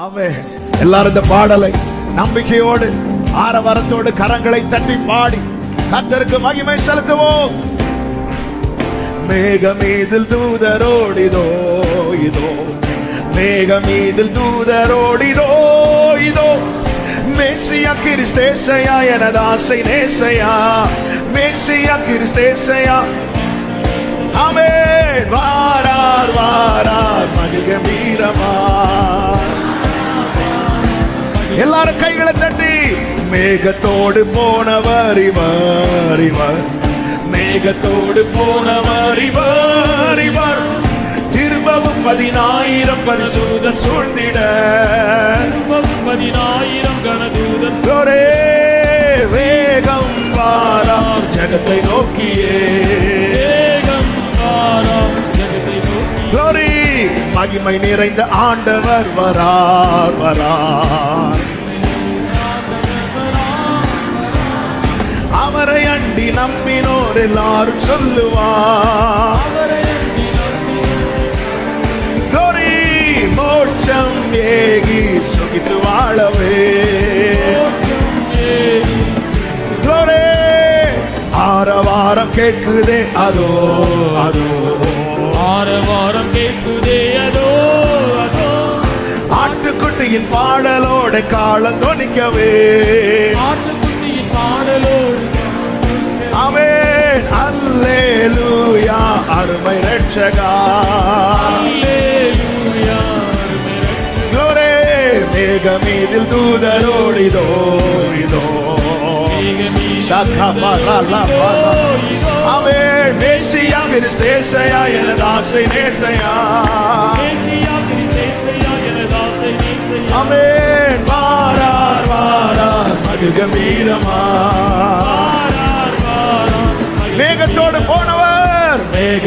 ஆமே எல்லாரும் இந்த பாடலை நம்பிக்கையோடு ஆரவரத்தோடு கரங்களை தட்டி பாடி கத்தருக்கு மகிமை செலுத்துவோம். மேகமீதில் தூதரோடிதோ இதோ. மேகமீதில் தூதரோடிதோ இதோ. மேசியா கிறிஸ்தேசையா எனது ஆசை நேசையா. மேசியா கிறிஸ்தேசையா. ஆமென். வாரார் வாரார் மனித வீரமா. எல்லாரும் கைகளை தட்டி. மேகத்தோடு போனவர் இவர் இவர். மேகத்தோடு போனவர் இவர் இவர். திரும்பவும் பதினாயிரம் பரிசூதன் சூழ்ந்திட. பதினாயிரம் கணதூதன் ஒரே வேகம் வாராம் ஜகத்தை நோக்கியே. வேகம் வாராம் ஜகத்தை நோக்கி! மகிமை நிறைந்த ஆண்டவர் வரார் வரார். நம்பினோர் எல்லாரும் சொல்லுவார் Glory! மோட்சம் ஏகி சுகித்து வாழவே Glory! ஆரவாரம் கேட்குதே அதோ அதோ ஆரவாரம் கேட்குதே அதோ அதோ ஆட்டுக்குட்டியின் பாடலோட காலம் தொனிக்கவே ஆட்டுக்குட்டியின் பாடலோடு அருமை ரட்சகா மேகமீதில் தூதரோடிதோ இதோ. சகபரலபல. அமேன் மேசியா கிறிஸ்தேசையா எனது ஆசை நேசையா. அமேன் வாரார் வாரார்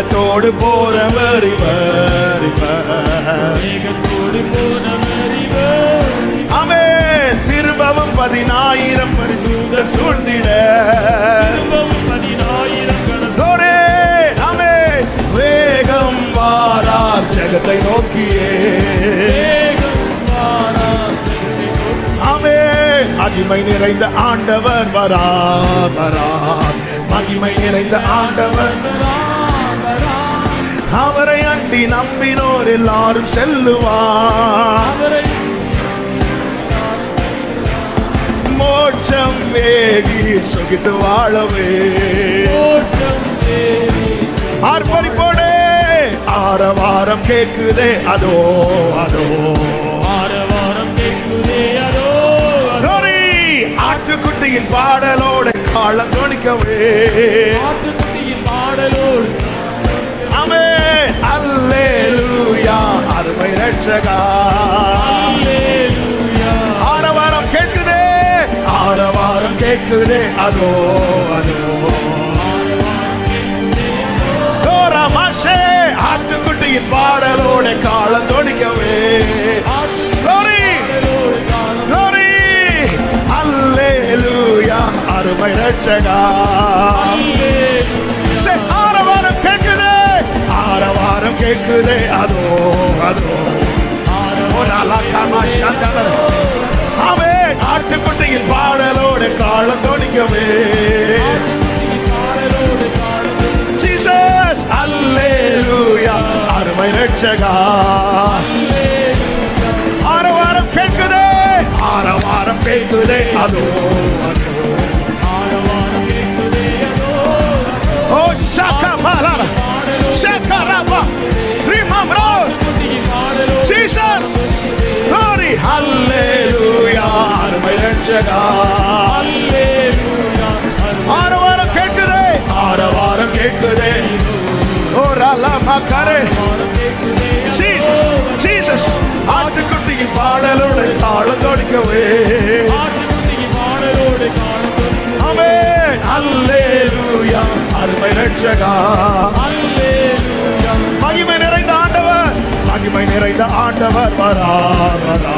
மேகத்தோடு போறவர் இவர் இவர் அமேன் திரும்பவும் பதினாயிரம் பரிசூத சூழ்ந்திட. வேகம் வாரார் ஜெகத்தை நோக்கியே. அமேன் மகிமை நிறைந்த ஆண்டவர் வரார் வரார். மகிமை நிறைந்த ஆண்டவர் அவரை அண்டி நம்பினோர் எல்லாரும் செல்லுவார். மோட்சம் வேதி சுகித்து வாழவே. ஆர்ப்பரிப்போடே ஆரவாரம் கேக்குதே அதோ அதோ. லோரி ஆட்டுக்குட்டியின் பாடலோட காலம் துணிக்கவே ஆரவாரம் கேட்குதே அதோ அதோ மாசே ஆட்டுக்குட்டியின் பாடலோட காலம் தொடிக்கவே Glory! Glory! அல்லேலூயா அருமை ரட்சகா சே, ஆரவாரம் கேட்குதே ஆரவாரம் கேட்குதே அதோ அதோ அவே ஆட்டுக்குட்டியில் பாடலோடு காலம் தொடிக்கவே ஜீசஸ் அல்லேலூயா அருமை ரட்சகா ஆரவாரம் கேட்குதே. ஆரவாரம் கேட்குதே அதோ ஓ சகபலா சகரபா ரிமம்ரோ ஜீசஸ் hallelujah. ரட்சகா ஆரவாரம் கேட்குதே. ஆரவாரம் கேட்குதே ஓ ரலமா கரே ஜீசஸ் ஜீசஸ் ஆட்டுக்குட்டியின் பாடலோடு தாளம் தொடிக்கவே. ஆமென். அல்லேலூயா. அருமை ரட்சகா மகிமை நிறைந்த ஆண்டவர். மகிமை நிறைந்த ஆண்டவர். வரா வரா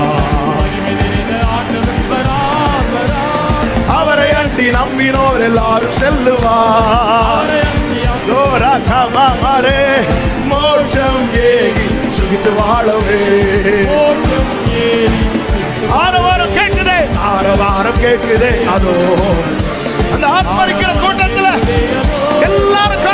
அண்டி நம்பினோர் எல்லாரும் செல்லுவார். மோட்சம் ஏகி சுகித்து வாழவே. ஆரவாரம் கேட்குதே ஆரவாரம் கேட்குதே அதோ. அந்த ஆத்மரிக்கிற கூட்டத்தில் எல்லாரும்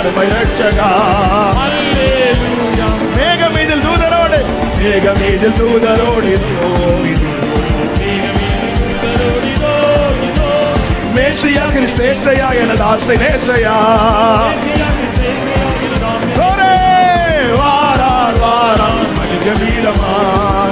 அருமை ரட்சகா மேகமீதில் தூதரோடு. மேகமீதில் தூதரோடு இதோ, மேசியா கிறிஸ்தேசையா எனது ஆசை நேசையா. கோரே வாரார் வாரார் மனித வீரமான்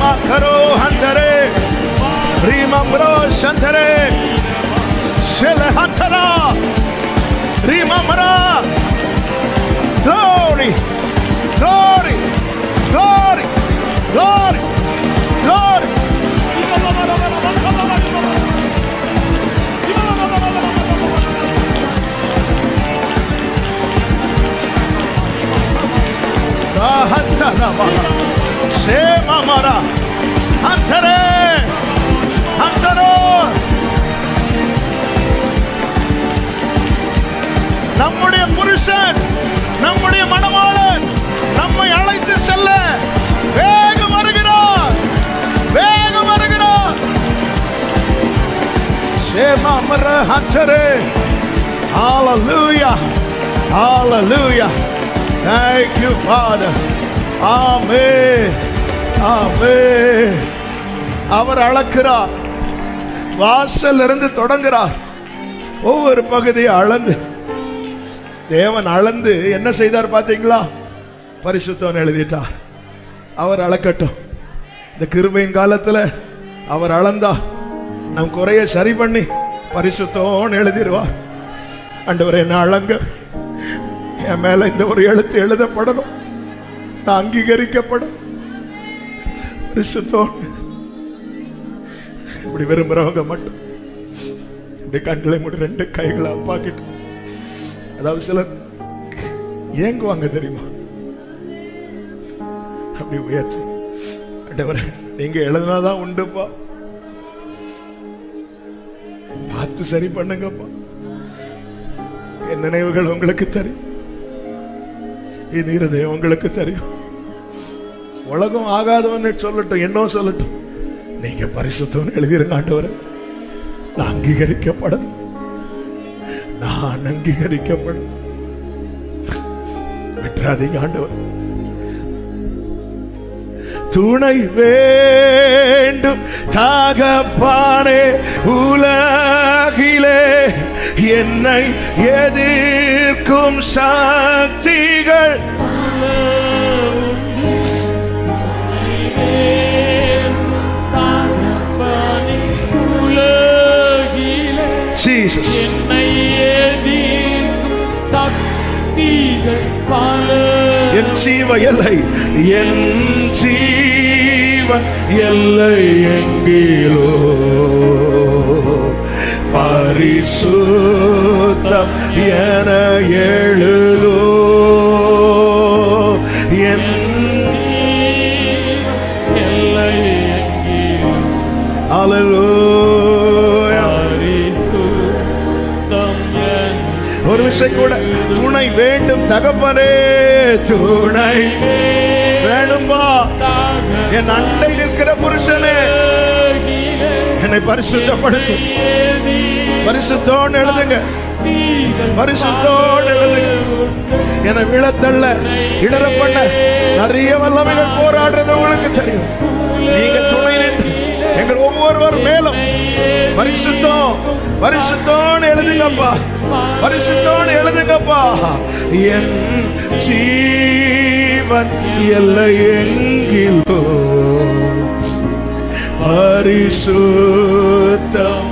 makaro hantere rimambro shantere. Shele hantara mara, glory glory glory glory glory. Ah, hantara, Shema mara Hantare Hantaro நம்முடைய புருஷன் நம்முடைய மணவாளன் நம்மை அழைத்து செல்ல வேகம் வருகிறார் வேகம் வருகிறார் Shema mara Hantare Hallelujah Hallelujah Thank you Father Amen Amen அவர் அளக்கிறார். வாசல் இருந்து தொடங்குறார் ஒவ்வொரு பகுதியை அளந்து. தேவன் அளந்து என்ன செய்தார் பாத்தீங்களா பரிசுத்தவன் எழுதிட்டார். அவர் அளக்கட்டும். இந்த கிருபையின் காலத்துல அவர் அளந்தா நம் குறைய சரி பண்ணி பரிசுத்தோன்னு எழுதிடுவார். அண்டவர் என்ன அளங்க என் மேல இந்த ஒரு எழுத்து எழுதப்படணும். நான் அங்கீகரிக்கப்படும். பரிசுத்தோடு இப்படி விரும்புறவங்க மட்டும் இப்படி கண்களை மட்டும் ரெண்டு கைகளை அப்பாக்கிட்டு அதாவது சிலர் ஏங்குவாங்க தெரியுமா? அப்படி உயர்த்தி ஆண்டவரே நீங்க எழுதினாதான் உண்டுப்பா. பார்த்து சரி பண்ணுங்கப்பா. என் நினைவுகள் உங்களுக்கு தெரியும். என் இருதயம் உங்களுக்கு தெரியும். உலகம் ஆகாதவன் சொல்லட்டும் என்ன சொல்லட்டும். நீங்க பரிசுத்தவன் எழுதிருங்க ஆண்டவர் நான் அங்கீகரிக்கப்படும். நான் அங்கீகரிக்கப்படும். விட்டுறாதீங்க ஆண்டவர். துணை வேண்டும். தாகப்பானே உலகிலே என்னை எதிர்க்கும் சக்திகள். ஜீசஸ் என் ஜீவ எல்லை என் ஜீவ எல்லை எங்கிலோ? பரிசுத்தம் என ஒரு கூட துணை வேண்டும் தகப்பனே துணை வேணும்பா. என் அண்டை நிற்கிற புருஷனே என்னை பரிசுத்தப்படுத்தும் பரிசுத்தோன்னு எழுதுங்க. பரிசுத்தோடு எழுதுங்க. என்னை விழத்தள்ள இடர பண்ண நிறைய வல்லமைகள் போராடுறது உங்களுக்கு தெரியும். நீங்க ஒருவர் மேலும் பரிசுத்தம் பரிசுத்தோன்னு எழுதுங்கப்பா பரிசுத்தோன்னு எழுதுங்கப்பா. என் ஜீவன் எல்லை எங்கிலோ பரிசுத்தம்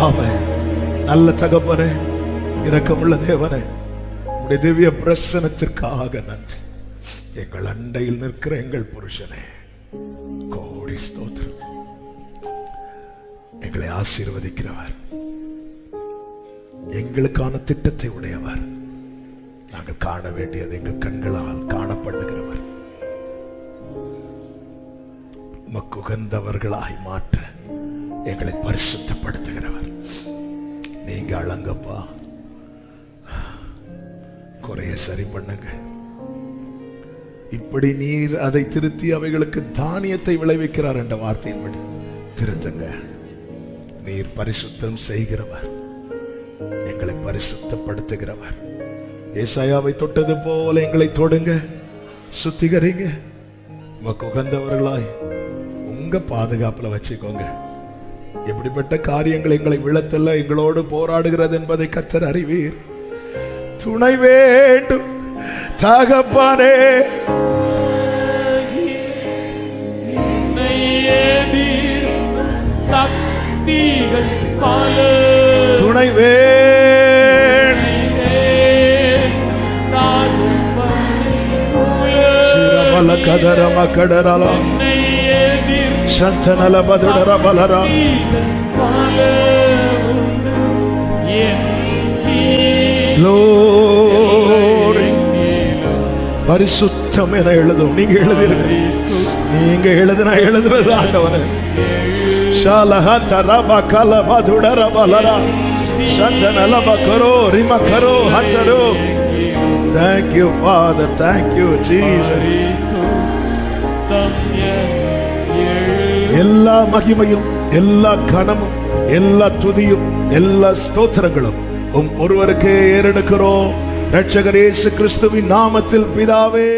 எழுதும் ஆமென் நல்ல தகப்பனே இரக்கமுள்ள தேவனே உடைய திவ்ய பிரசனத்திற்காக நன்றி. எங்கள் அண்டையில் நிற்கிற எங்கள் புருஷனே கோடி ஸ்தோத்திரம். எங்களை ஆசீர்வதிக்கிறவர். எங்களுக்கான திட்டத்தை உடையவர். நாங்கள் காண வேண்டியது எங்கள் கண்களால் காணப்படுகிறவர். உமக்கு உகந்தவர்களாய் மாற்ற எங்களை பரிசுத்தப்படுத்துகிறவர். நீங்க அழங்கப்பா குறைய சரி பண்ணுங்க. இப்படி நீர் அதை திருத்தி அவைகளுக்கு தானியத்தை விளைவிக்கிறார் என்ற வார்த்தையின்படி திருத்துங்க. நீர் பரிசுத்தம் செய்கிறவர். எங்களை பரிசுத்தப்படுத்துகிறவர். ஏசாயாவை தொட்டது போல எங்களை தொடுங்க. சுத்திகரிங்க. உங்க உகந்தவர்களாய் உங்க பாதுகாப்புல வச்சுக்கோங்க. எப்படிப்பட்ட காரியங்கள் எங்களை விழத்தல்ல எங்களோடு போராடுகிறது என்பதை கர்த்தர் அறிவீர். துணை வேண்டும் தகப்பானே. துணை வேண்டும். சிரபல பல உண்டு. என் Glory. பரிசுத்தம் என எழுதும் நீங்க எழுதிருங்க நீங்க எழுதுனா எழுதுறது ஆண்டவரே ஷாலஹ தரபா கலபா மதுடர பலரா சந்தனல பக்கரோ ரிம கரோ ஹந்தரோ Thank you, Father. Thank you, Jesus. எல்லா மகிமையும் எல்லா கனமும் எல்லா துதியும் எல்லா ஸ்தோத்திரங்களும் உம் ஒருவருக்கே ஏறெடுக்கிறோம். ரட்சகர் இயேசு கிறிஸ்துவின் நாமத்தில் பிதாவே.